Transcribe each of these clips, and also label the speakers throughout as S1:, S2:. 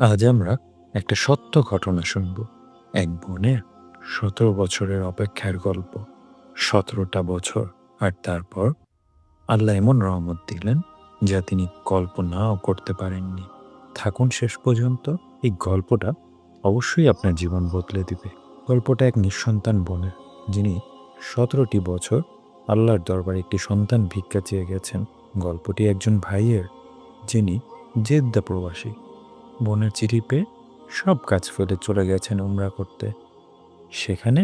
S1: আজ আমরা একটা সত্য ঘটনা শুনব। এক বোনের সতেরো বছরের অপেক্ষার গল্প। সতেরোটা বছর, আর তারপর আল্লাহ এমন রহমত দিলেন যা তিনি কল্পনাও করতে পারেননি। থাকুন শেষ পর্যন্ত এই গল্পটা অবশ্যই আপনার জীবন বদলে দিবে। গল্পটা এক নিঃসন্তান বোনের, যিনি সতেরোটি বছর আল্লাহর দরবারে একটি সন্তান ভিক্ষা চেয়ে গেছেন। গল্পটি একজন ভাইয়ের, যিনি জেদ্দা প্রবাসী। বোনের চিঠি পেয়ে সব কাজ ফেলে চলে গেছেন উমরা করতে। সেখানে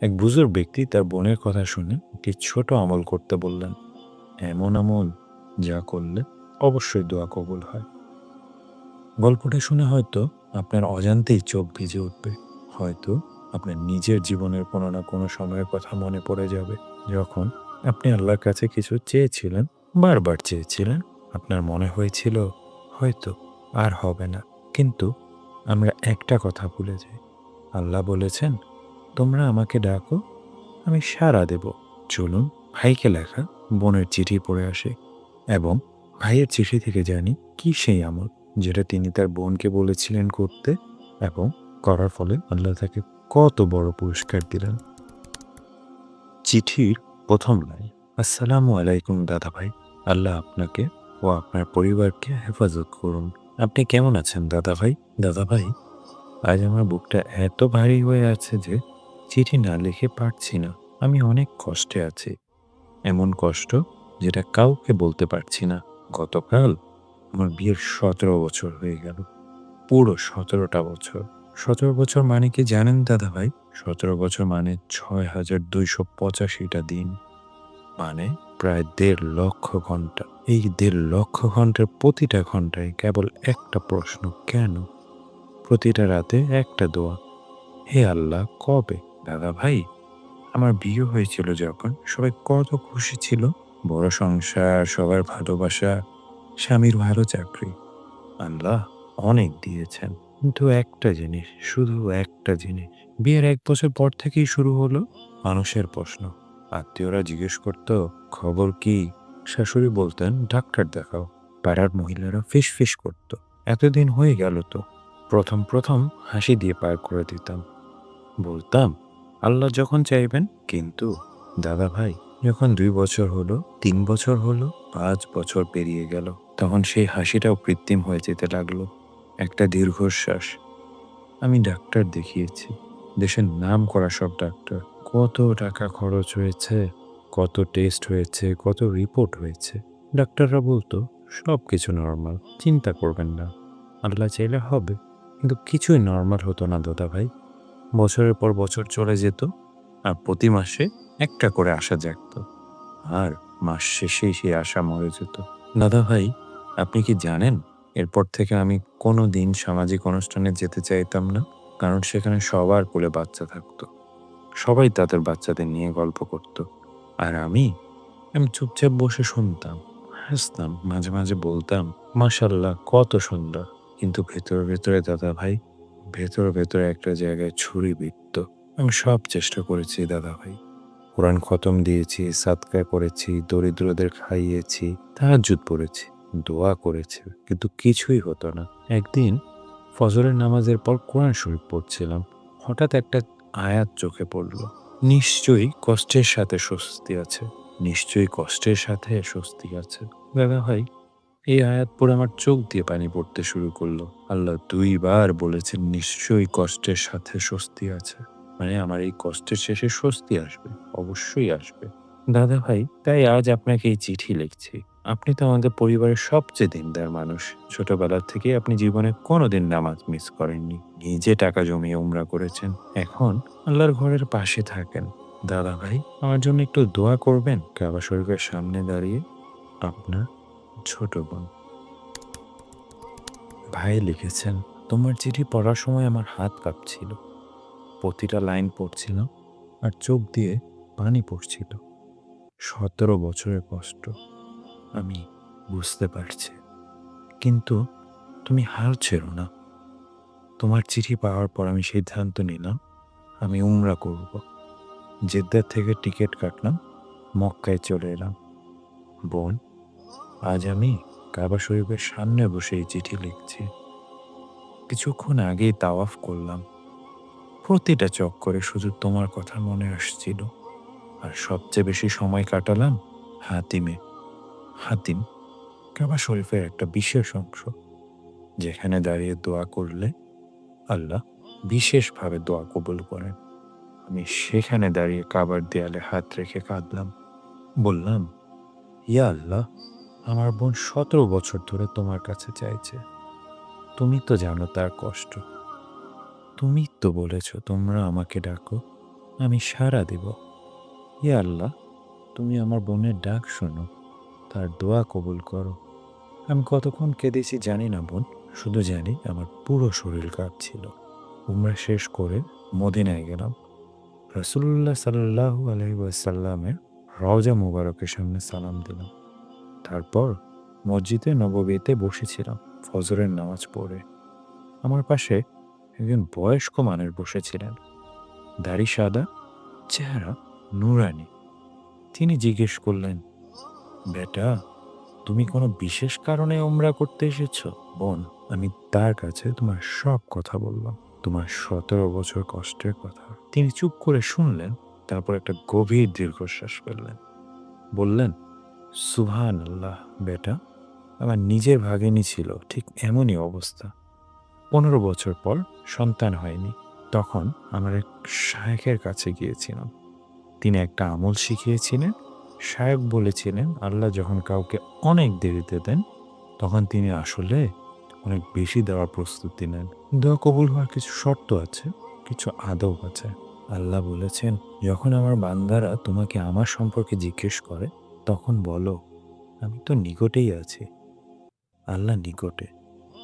S1: এক বুজুর্গ ব্যক্তি তার বোনের কথা শুনে একটি ছোট আমল করতে বললেন, এমন আমল যা করলে অবশ্যই দোয়া কবুল হয়। গল্পটা শুনে হয়তো আপনার অজান্তেই চোখ ভিজে উঠবে, হয়তো আপনার নিজের জীবনের কোনো না কোনো সময়ের কথা মনে পড়ে যাবে। যখন আপনি আল্লাহর কাছে কিছু চেয়েছিলেন, বারবার চেয়েছিলেন, আপনার মনে হয়েছিল হয়তো আর হবে না। কিন্তু আমরা একটা কথা ভুলে যাই। আল্লাহ বলেছেন, তোমরা আমাকে ডাকো, আমি সাড়া দেব। চলুন ভাইকে লেখা বোনের চিঠি পড়ে আসে এবং ভাইয়ের চিঠি থেকে জানি কি সেই আমল যেটা তিনি তার বোনকে বলেছিলেন করতে এবং করার ফলে আল্লাহ তাকে কত বড় পুরস্কার দিলেন। চিঠির প্রথম লাইন, আসসালামু আলাইকুম দাদা ভাই আল্লাহ আপনাকে ও আপনার পরিবারকে হেফাজত করুন। আপনি কেমন আছেন দাদা ভাই দাদা ভাই আজ আমার বুকটা এত ভারী হয়ে আছে যে চিঠি না লিখে পারছি না। আমি অনেক কষ্টে আছি। এমন কষ্ট যেটা কাউকে বলতে পারছি না। গতকাল আমার বিয়ের সতেরো বছর হয়ে গেল। পুরো সতেরোটা বছর। সতেরো বছর মানে কি জানেন দাদা ভাই সতেরো বছর মানে ছয় হাজার দুইশো পঁচাশিটা দিন। মানে প্রায় দেড় লক্ষ ঘণ্টা। এই দেড় লক্ষ ঘণ্টার প্রতিটা ঘন্টায় কেবল একটা প্রশ্ন কেন? প্রতিটা রাতে একটা দোয়া। হে আল্লাহ কবে? দাদা ভাই আমার বিয়ে হয়েছিল যখন। সবাই কত খুশি ছিল। বড় সংসার সবার ভালোবাসা স্বামীর ভালো চাকরি। আল্লাহ অনেক দিয়েছেন। কিন্তু একটা জিনিস শুধু একটা জিনিস। বিয়ের এক বছর পর থেকেই শুরু হলো মানুষের প্রশ্ন। আত্মীয়রা জিজ্ঞেস করতো খবর কি? শাশুড়ি বলতেন, ডাক্তার দেখাও। পাড়ার মহিলারা ফিস ফিস করতো। এতদিন হয়ে গেল তো। প্রথম প্রথম হাসি দিয়ে পার করে দিতাম। বলতাম, আল্লাহ যখন চাইবেন, কিন্তু দাদা ভাই, যখন দুই বছর হলো, তিন বছর হলো, পাঁচ বছর পেরিয়ে গেল, তখন সেই হাসিটাও কৃত্রিম হয়ে যেতে লাগল। একটা দীর্ঘশ্বাস। আমি ডাক্তার দেখিয়েছি। দেশের নাম করা সব ডাক্তার। কত টাকা খরচ হয়েছে? কত টেস্ট হয়েছে, কত রিপোর্ট হয়েছে। ডাক্তাররা বলতো সব কিছু নর্মাল, চিন্তা করবেন না। আল্লাহ চাইলে হবে, কিন্তু কিছুই নর্মাল হতো না দাদা ভাই। বছরের পর বছর চলে যেত, আর প্রতি মাসে একটা করে আশা জাগত, আর মাস শেষেই সেই আশা মরে যেত। দাদা ভাই, আপনি কি জানেন, এরপর থেকে আমি কোনো দিন সামাজিক অনুষ্ঠানে যেতে চাইতাম না, কারণ সেখানে সবার কোলে বাচ্চা থাকতো। সবাই তাদের বাচ্চাদের নিয়ে গল্প করত। আর আমি? আমি চুপচাপ বসে শুনতাম, হাসতাম, মাঝে মাঝে বলতাম মাশাল্লাহ কত সুন্দর। কিন্তু ভেতরে ভেতরে দাদা ভাই, ভেতরে ভেতরে একটা জায়গায় ছুরি বিত্ত আমি সব চেষ্টা করেছি দাদা ভাই। কোরআন খতম দিয়েছি সাতকা করেছি, দরিদ্রদের খাইয়েছি তাহাজুদ পড়েছি, দোয়া করেছে, কিন্তু কিছুই হতো না। একদিন ফজরের নামাজের পর কোরআন শরীফ পড়ছিলাম। হঠাৎ একটা আয়াত চোখে পড়ল। নিশ্চয়ই কষ্টের সাথে স্বস্তি আছে। নিশ্চয়ই কষ্টের সাথে স্বস্তি আছে। দাদা ভাই, এই আয়াত পড়ে আমার চোখ দিয়ে পানি পড়তে শুরু করল। আল্লাহ দুইবার বলেছেন, নিশ্চয়ই কষ্টের সাথে স্বস্তি আছে। মানে আমার এই কষ্টের শেষে স্বস্তি আসবে, অবশ্যই আসবে। দাদা ভাই, তাই আজ আপনাকে এই চিঠি লিখছি। আপনি তো আমাদের পরিবারের সবচেয়ে দিনদার মানুষ। ছোটবেলা থেকে আপনি জীবনে কোনোদিন নামাজ মিস করেননি। নিজে টাকা জমিয়ে উমরা করেছেন। এখন আল্লাহর ঘরের পাশে থাকেন। দাদা ভাই আমার জন্য একটু দোয়া করবেন? কাবা শরীফের সামনে দাঁড়িয়ে আপনার ছোট বোন। ভাই লিখেছেন, তোমার চিঠি পড়ার সময় আমার হাত কাঁপছিল। প্রতিটা লাইন পড়ছিল আর চোখ দিয়ে পানি পড়ছিল। সতেরো বছরের কষ্ট। আমি বুঝতে পারছি। কিন্তু তুমি হার ছেড়ো না। তোমার চিঠি পাওয়ার পর আমি সিদ্ধান্ত নিলাম, আমি উমরা করব। জেদ্দার থেকে টিকিট কাটলাম, মক্কায় চলে এলাম। বোন, আজ আমি কাবা শরীফের সামনে বসে এই চিঠি লিখছি। কিছুক্ষণ আগেই তাওয়াফ করলাম। প্রতিটা চক্করে শুধু তোমার কথা মনে আসছিল। আর সবচেয়ে বেশি সময় কাটালাম হাতিমে। হাতিম কাবা শরীফের একটা বিশেষ অংশ, যেখানে দাঁড়িয়ে দোয়া করলে আল্লাহ বিশেষভাবে দোয়া কবুল করেন। আমি সেখানে দাঁড়িয়ে কাবার দেয়ালে হাত রেখে কাঁদলাম। বললাম, ইয়া আল্লাহ, আমার বোন সতেরো বছর ধরে তোমার কাছে চাইছে। তুমি তো জানো তার কষ্ট। তুমি তো বলেছ তোমরা আমাকে ডাকো, আমি সাড়া দেব। ইয়া আল্লাহ, তুমি আমার বোনের ডাক শোনো। তার দোয়া কবুল করো। আমি কতক্ষণ কেঁদেছি জানি না বোন, শুধু জানি আমার পুরো শরীর কাঁপছিল। উমরা শেষ করে মদিনায় গেলাম। রসুল্লাহ সাল্লাহু আলহিসাল্লামের রওজা মুবারকের সামনে সালাম দিলাম। তারপর মসজিদে নববীতে বসেছিলাম ফজরের নামাজ পড়ে। আমার পাশে একজন বয়স্ক মানুষ বসেছিলেন। দাড়ি সাদা, চেহারা নুরানি। তিনি জিজ্ঞেস করলেন বেটা, তুমি কোনো বিশেষ কারণে ওমরা করতে এসেছ? বোন, আমি তার কাছে তোমার সব কথা বললাম। তোমার সতেরো বছর কষ্টের কথা। তিনি চুপ করে শুনলেন, তারপর একটা গভীর দীর্ঘশ্বাস ফেললেন। বললেন সুহান আল্লাহ বেটা, আমার নিজের ভাগিনী ছিল, ঠিক এমনই অবস্থা। পনেরো বছর পর সন্তান হয়নি। তখন আমার এক শায়েখের কাছে গিয়েছিলাম। তিনি একটা আমল শিখিয়েছিলেন শায়েক বলেছিলেন, আল্লাহ যখন কাউকে অনেক দেরিতে দেন, তখন তিনি আসলে অনেক বেশি দেওয়ার প্রস্তুতি নেন। দোয়া কবুল হওয়ার কিছু শর্ত আছে, কিছু আদব আছে। আল্লাহ বলেছেন, যখন আমার বান্দারা তোমাকে আমার সম্পর্কে জিজ্ঞেস করে, তখন বলো, আমি তো নিকটেই আছি। আল্লাহ নিকটে।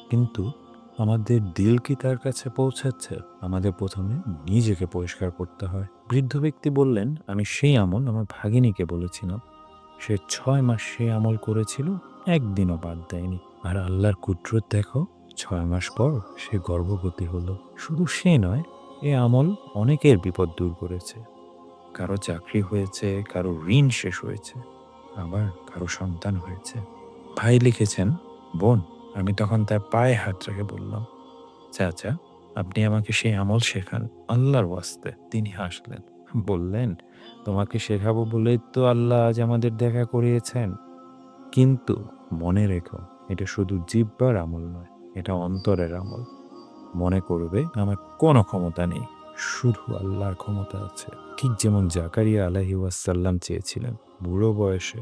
S1: কিন্তু আমাদের দিল কি তার কাছে পৌঁছাচ্ছে? আমাদের প্রথমে নিজেকে পরিষ্কার করতে হয়। বৃদ্ধ ব্যক্তি বললেন, আমি সেই আমল আমার ভাগিনীকে বলেছিলাম। সে ছয় মাস সেই আমল করেছিল, একদিনও বাদ দেয়নি। আর আল্লাহর কুদরত দেখো, ছয় মাস পর সে গর্ভবতী হলো। শুধু সে নয়, এ আমল অনেকের বিপদ দূর করেছে। কারও চাকরি হয়েছে, কারও ঋণ শেষ হয়েছে, আবার কারও সন্তান হয়েছে। ভাই লিখেছেন, বোন আমি তখন তার পায়ে হাত রেখে বললাম, চাচা, আপনি আমাকে সেই আমল শেখান, আল্লাহর ওয়াস্তে। তিনি হাসলেন, বললেন, তোমাকে শেখাবো বলেই তো আল্লাহ আজ আমাদের দেখা করিয়েছেন। কিন্তু মনে রেখো, এটা শুধু জিব্বার আমল নয়, এটা অন্তরের আমল। মনে করবে আমার কোনো ক্ষমতা নেই, শুধু আল্লাহর ক্ষমতা আছে। ঠিক যেমন জাকারিয়া আলাহি ওয়াসাল্লাম চেয়েছিলেন, বুড়ো বয়সে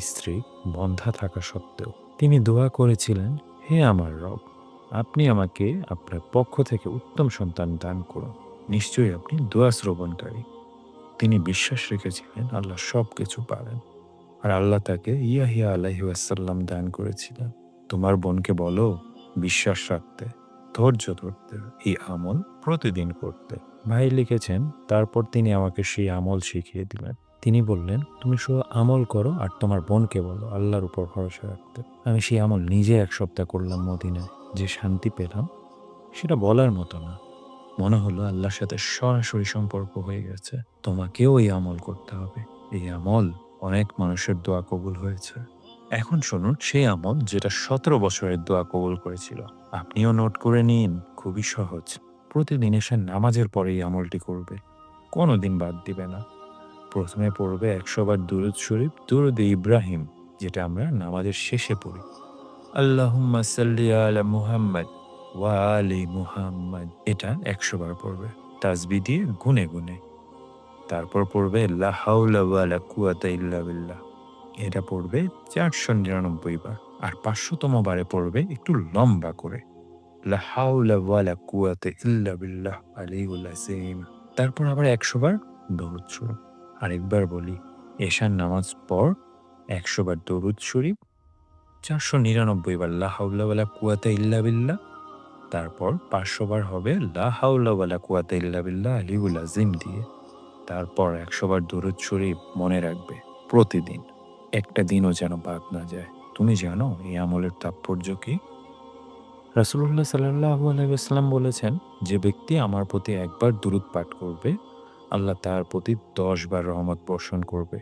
S1: স্ত্রী বন্ধা থাকা সত্ত্বেও। তিনি দোয়া করেছিলেন, হে আমার রব, আপনি আমাকে আপনার পক্ষ থেকে উত্তম সন্তান দান করুন। নিশ্চয়ই আপনি দোয়া শ্রবণকারী। তিনি বিশ্বাস রেখেছিলেন, আল্লাহ সব কিছু পারেন। আর আল্লাহ তাকে ইয়াহিয়া আলাহি ওয়াসাল্লাম দান করেছিলেন। তোমার বোনকে বলো, বিশ্বাস রাখতে, ধৈর্য ধরতে, এই আমল প্রতিদিন করতে। ভাই লিখেছেন, তারপর তিনি আমাকে সেই আমল শিখিয়ে দিলেন। তিনি বললেন, তুমি শুধু আমল করো আর তোমার বোনকে বলো, আল্লাহর উপর ভরসা রাখতে। আমি সেই আমল নিজে এক সপ্তাহ করলাম মদিনায়। যে শান্তি পেলাম, সেটা বলার মতো না। মনে হলো আল্লাহর সাথে সরাসরি সম্পর্ক হয়ে গেছে। তোমাকেও এই আমল করতে হবে। এই আমল অনেক মানুষের দোয়া কবুল হয়েছে। এখন শুনুন, সেই আমল যেটা সতেরো বছরের দোয়া কবুল করেছিল। আপনিও নোট করে নিন, খুবই সহজ। প্রতিদিন এসে নামাজের পরে এই আমলটি করবে। কোনো দিন বাদ দিবে না। প্রথমে পড়বে একশো বার দুরুদ শরীফ, দুরুদ ইব্রাহিম, যেটা আমরা নামাজের শেষে পড়ি। আল্লাহুম্মা সাল্লি আলা মুহাম্মদ ওয়া আলি মুহাম্মদ। এটা একশো বার পড়বে। তাসবি দিয়ে গুনে গুনে। তারপর পড়বে, লা হাওলা ওয়ালা কুয়াতা ইল্লা বিল্লাহ। এটা পড়বে চারশো নিরানব্বই বার। আর পাঁচশোতম বারে পড়বে একটু লম্বা করে। লা হাওলা ওয়ালা কুয়াতা ইল্লা বিল্লাহ আলিউল তারপর আবার একশো বার শরীফ। আরেকবার বলি, এশার নামাজ পর একশো বার দরুদ শরীফ, চারশো নিরানব্বই বার লা হাওলা ওয়ালা কুয়াতা ইল্লা বিল্লাহ, তারপর পাঁচশো বার হবে লা হাওলা ওয়ালা কুয়াতা ইল্লা বিল্লাহ আলিউল আজিম দিয়ে, তারপর একশো বার দরুদ শরীফ মনে রাখবে প্রতিদিন। একটা দিনও যেন বাদ না যায়। তুমি জানো, এই আমলের তাৎপর্য কি? রাসুল্লাহ সাল্লাহ আলাইসাল্লাম বলেছেন, যে ব্যক্তি আমার প্রতি একবার দুরুদ পাঠ করবে আল্লাহ তার প্রতি দশ বার রহমত বর্ষণ করবে।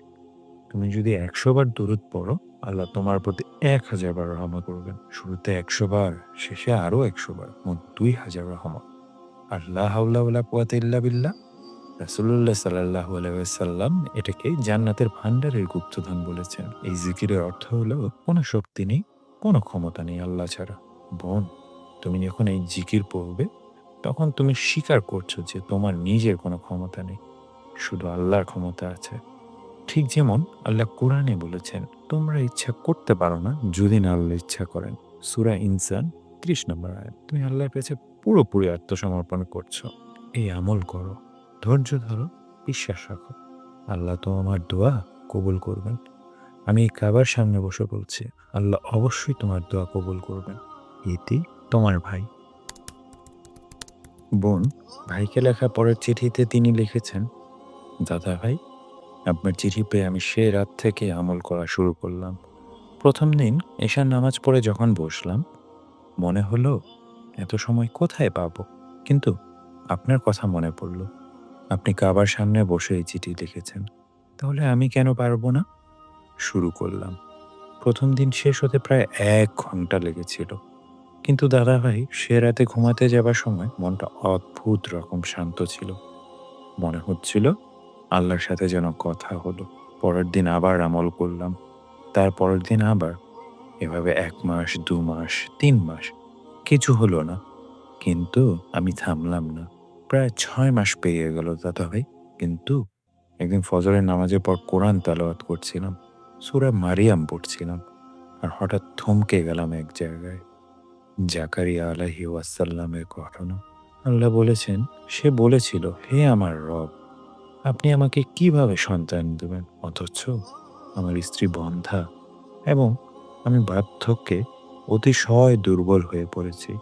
S1: তুমি যদি একশো বার দুরুদ পড়ো, আল্লাহ তোমার প্রতি এক হাজার বার রহমত করবেন। শুরুতে একশো বার, শেষে আরও একশো বার, মোট দুই হাজার রহমত। আল্লাহ হাউলা কুয়াতে ইল্লা বিল্লাহ। রাসুল্লাহ সাল্লাহ আলাইসাল্লাম এটাকে জান্নাতের ভান্ডারের গুপ্তধন বলেছেন। এই জিকিরের অর্থ হলো, কোনো শক্তি নেই, কোনো ক্ষমতা নেই আল্লাহ ছাড়া। বোন, তুমি যখন এই জিকির পড়বে তখন তুমি স্বীকার করছ যে তোমার নিজের কোনো ক্ষমতা নেই, শুধু আল্লাহর ক্ষমতা আছে। ঠিক যেমন আল্লাহ কোরআনে বলেছেন, তোমরা ইচ্ছা করতে পারো না যদি না আল্লাহ ইচ্ছা করেন। সুরা ইনসান ত্রিশ নম্বর আয় তুমি আল্লাহর কাছে পুরোপুরি আত্মসমর্পণ করছ। এই আমল করো, ধৈর্য ধরো, বিশ্বাস রাখো। আল্লাহ তো আমার দোয়া কবুল করবেন। আমি এই কাবার সামনে বসে বলছি, আল্লাহ অবশ্যই তোমার দোয়া কবুল করবেন। এটি তোমার ভাই। বোন, ভাইকে লেখা পরের চিঠিতে তিনি লিখেছেন, দাদা ভাই, আপনার চিঠি পেয়ে আমি সে রাত থেকে আমল করা শুরু করলাম। প্রথম দিন এশার নামাজ পড়ে যখন বসলাম, মনে হলো এত সময় কোথায় পাবো, কিন্তু আপনার কথা মনে পড়ল। আপনি কাবার সামনে বসে এই চিঠি লিখেছেন, তাহলে আমি কেন পারব না? শুরু করলাম। প্রথম দিন শেষ হতে প্রায় এক ঘণ্টা লেগেছিল। কিন্তু দাদাভাই সে রাতে ঘুমাতে যাবার সময় মনটা অদ্ভুত রকম শান্ত ছিল। মনে হচ্ছিল আল্লাহর সাথে যেন কথা হলো। পরের দিন আবার আমল করলাম। তার পরের দিন আবার এভাবে এক মাস, দু মাস, তিন মাস কিছু হলো না। কিন্তু আমি থামলাম না। প্রায় ছয় মাস পেরিয়ে গেল দাদা ভাই কিন্তু একদিন ফজরের নামাজের পর কোরআন তালাওয়াত করছিলাম। সুরা মারিয়াম পড়ছিলাম। আর হঠাৎ থমকে গেলাম এক জায়গায়। জাকারিয়া আলাহি ওয়াসাল্লামের ঘটনা, আল্লাহ বলেছেন, সে বলেছিল, হে আমার রব, আপনি আমাকে কীভাবে সন্তান দেবেন? অথচ আমার স্ত্রী বন্ধা এবং আমি বার্ধক্যে অতিশয় দুর্বল হয়ে পড়েছি।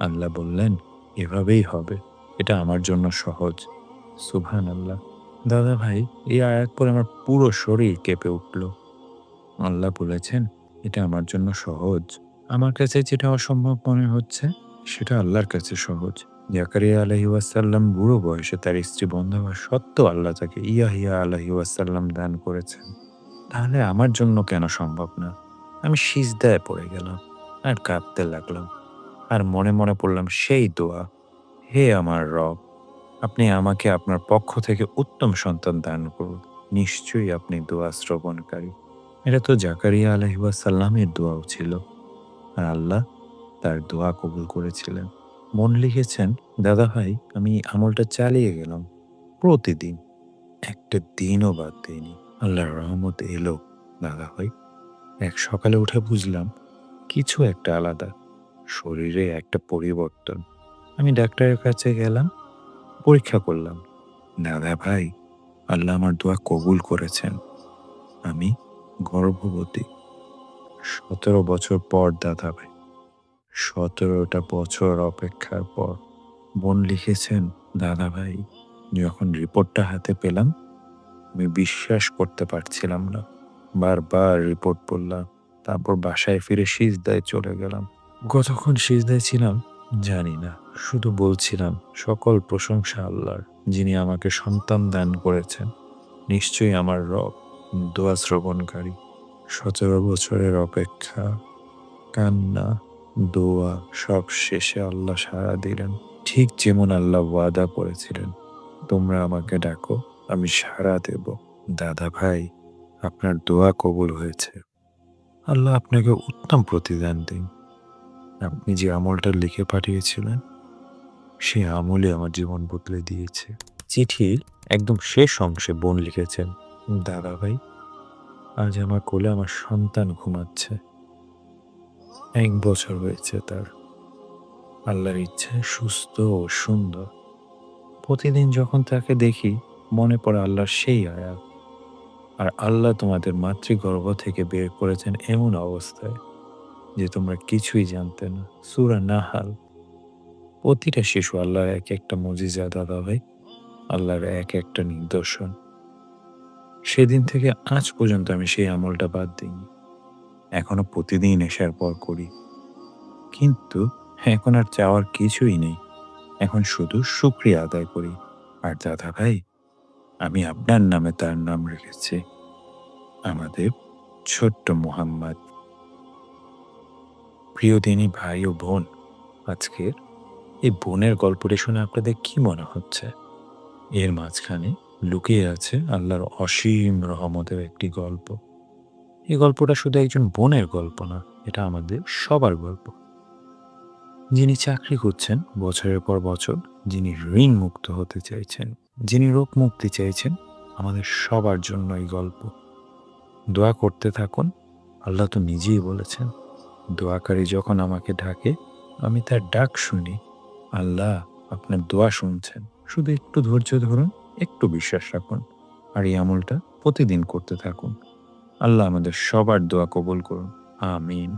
S1: আল্লাহ বললেন, এভাবেই হবে। এটা আমার জন্য সহজ। সুভান আল্লাহ দাদা ভাই এই আয়াত পরে আমার পুরো শরীর কেঁপে উঠল। আল্লাহ বলেছেন, এটা আমার জন্য সহজ। আমার কাছে যেটা অসম্ভব মনে হচ্ছে, সেটা আল্লাহর কাছে সহজ। জাকারিয়া আলহি ওয়াসাল্লাম বুড়ো বয়সে তার স্ত্রী বন্ধ হওয়া সত্ত্বেও আল্লাহ তাকে ইয়াহিয়া আলহি ওয়াসাল্লাম দান করেছেন। তাহলে আমার জন্য কেন সম্ভব না? আমি সিজদায় পড়ে গেলাম আর কাঁদতে লাগলাম। আর মনে মনে পড়লাম, সেই দোয়া, হে আমার রব, আপনি আমাকে আপনার পক্ষ থেকে উত্তম সন্তান দান করুন। নিশ্চয়ই আপনি দোয়া শ্রবণকারী। এটা তো জাকারিয়া আলহিবাসাল্লামের দোয়াও ছিল। আর আল্লাহ তার দোয়া কবুল করেছিলেন। মন লিখেছেন, দাদা ভাই, আমি আমলটা চালিয়ে গেলাম। প্রতিদিন, একটা দিনও বাদ দিইনি। আল্লাহর রহমত এলো, দাদা ভাই। এক সকালে উঠে বুঝলাম, কিছু একটা আলাদা। শরীরে একটা পরিবর্তন। আমি ডাক্তারের কাছে গেলাম, পরীক্ষা করলাম। দাদা ভাই, আল্লাহ আমার দোয়া কবুল করেছেন। আমি গর্ভবতী। সতেরো বছর পর দাদা ভাই সতেরোটা বছর অপেক্ষার পর বোন লিখেছেন দাদা ভাই যখন রিপোর্টটা হাতে পেলাম। আমি বিশ্বাস করতে পারছিলাম না। বারবার রিপোর্ট পড়লাম, তারপর বাসায় ফিরে সিজদায় চলে গেলাম। কতক্ষণ সিজদায় ছিলাম জানি না, শুধু বলছিলাম, সকল প্রশংসা আল্লাহর, যিনি আমাকে সন্তান দান করেছেন। নিশ্চয়ই আমার রব, দোয়া শ্রবণকারী। সতেরো বছরের অপেক্ষা কান্না দোয়া সব শেষে আল্লাহ সাড়া দিলেন। ঠিক যেমন আল্লাহ ওয়াদা করেছিলেন তোমরা আমাকে ডাকো আমি সাড়া দেব। দাদা ভাই আপনার দোয়া কবুল হয়েছে। আল্লাহ আপনাকে উত্তম প্রতিদান দিন। আপনি যে আমলটা লিখে পাঠিয়েছিলেন সে আমলে আমার জীবন বদলে দিয়েছে। চিঠির একদম শেষ অংশে বোন লিখেছেন। দাদা ভাই আজ আমার কোলে আমার সন্তান ঘুমাচ্ছে। এক বছর হয়েছে তার। আল্লাহর ইচ্ছে সুস্থ ও সুন্দর। প্রতিদিন যখন তাকে দেখি, মনে পড়ে আল্লাহর সেই আয়াত। আর আল্লাহ তোমাদের মাতৃগর্ভ থেকে বের করেছেন এমন অবস্থায় যে তোমরা কিছুই জানতে না। সুরা নাহাল। প্রতিটা শিশু আল্লাহর এক একটা মজিজা দাদা ভাই, আল্লাহর এক একটা নিদর্শন। সেদিন থেকে আজ পর্যন্ত আমি সেই আমলটা বাদ দিইনি। এখনও প্রতিদিন এসার পর করি। কিন্তু এখন আর চাওয়ার কিছুই নেই। এখন শুধু শুক্রিয়া আদায় করি। আর দাদা ভাই, আমি আপনার নামে তার নাম রেখেছি। আমাদের ছোট্ট মুহাম্মদ। প্রিয় দিনী ভাই ও বোন, আজকের এই বোনের গল্পটি শুনে আপনাদের কি মনে হচ্ছে? এর মাঝখানে লুকিয়ে আছে আল্লাহর অসীম রহমতের একটি গল্প। এই গল্পটা শুধু একজন বোনের গল্প না, এটা আমাদের সবার গল্প। যিনি চাকরি করছেন বছরের পর বছর, যিনি ঋণ মুক্ত হতে চাইছেন, যিনি রোগ মুক্তি চাইছেন, আমাদের সবার জন্য এই গল্প। দোয়া করতে থাকুন, আল্লাহ তো নিজেই বলেছেন, দোয়াকারী যখন আমাকে ডাকে, আমি তার ডাক শুনি, আল্লাহ আপনার দোয়া শুনছেন। শুধু একটু ধৈর্য ধরুন একটু বিশ্বাস রাখুন আর এই আমলটা প্রতিদিন করতে থাকুন। আল্লাহ আমাদের সবার দোয়া কবুল করুন। আমিন।